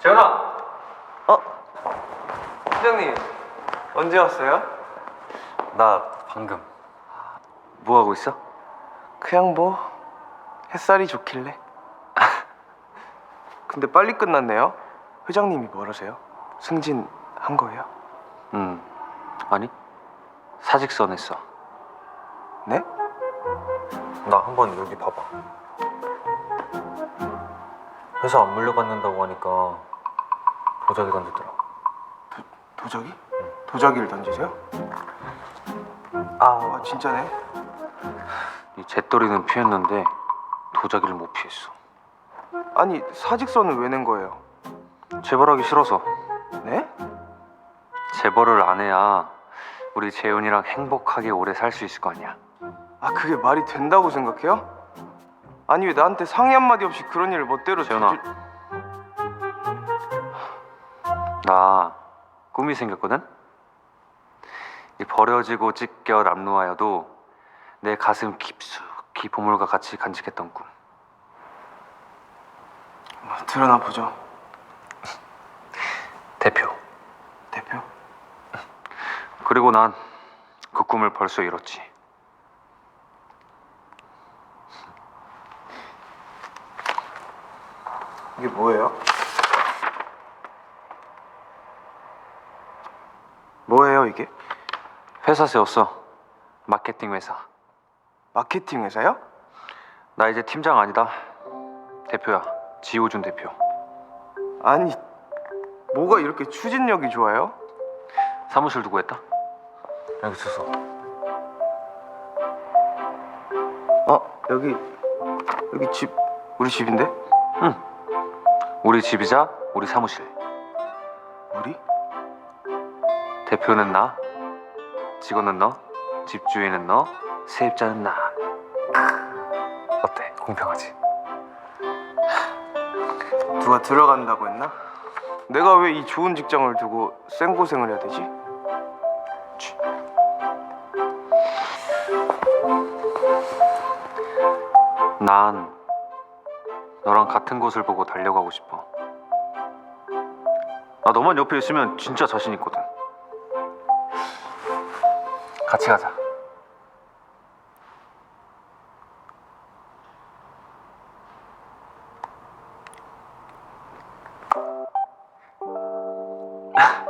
재현아! 어? 회장님 언제 왔어요? 나 방금 뭐 하고 있어? 그냥 뭐 햇살이 좋길래 근데 빨리 끝났네요 회장님이 뭐라세요? 승진 한 거예요? 음 아니 사직서 냈어 네? 나 한번 여기 봐봐 회사 안 물려받는다고 하니까 도자기 던지더라 도자기? 도자기를 던지세요? 아 아 진짜네 이 잿더리는 피했는데 도자기를 못 피했어 아니 사직서는 왜 낸 거예요? 재벌하기 싫어서 네? 재벌을 안 해야 우리 재훈이랑 행복하게 오래 살 수 있을 거 아니야 아 그게 말이 된다고 생각해요? 아니 왜 나한테 상의 한마디 없이 그런 일을 멋대로 재현아. 저질- 나 꿈이 생겼거든? 이 버려지고 찢겨 남루하여도 내 가슴 깊숙이 보물과 같이 간직했던 꿈 뭐, 드러나 보죠 대표 대표 그리고 난 그 꿈을 벌써 이뤘지 이게 뭐예요? 뭐예요 이게? 회사 세웠어 마케팅 회사 마케팅 회사요? 나 이제 팀장 아니다 대표야 지호준 대표 아니 뭐가 이렇게 추진력이 좋아요? 사무실 두고 했다 여기 있었어 어 여기 여기 집 우리 집인데? 우리 집이자 우리 사무실 우리? 대표는 나, 직원은 너, 집주인은 너, 세입자는 나. 어때? 공평하지? 누가 들어간다고 했나? 내가 왜 이 좋은 직장을 두고 생고생을 해야 되지? 치. 난 너랑 같은 곳을 보고 달려가고 싶어. 나 너만 옆에 있으면 진짜 자신 있거든. 같이 가자.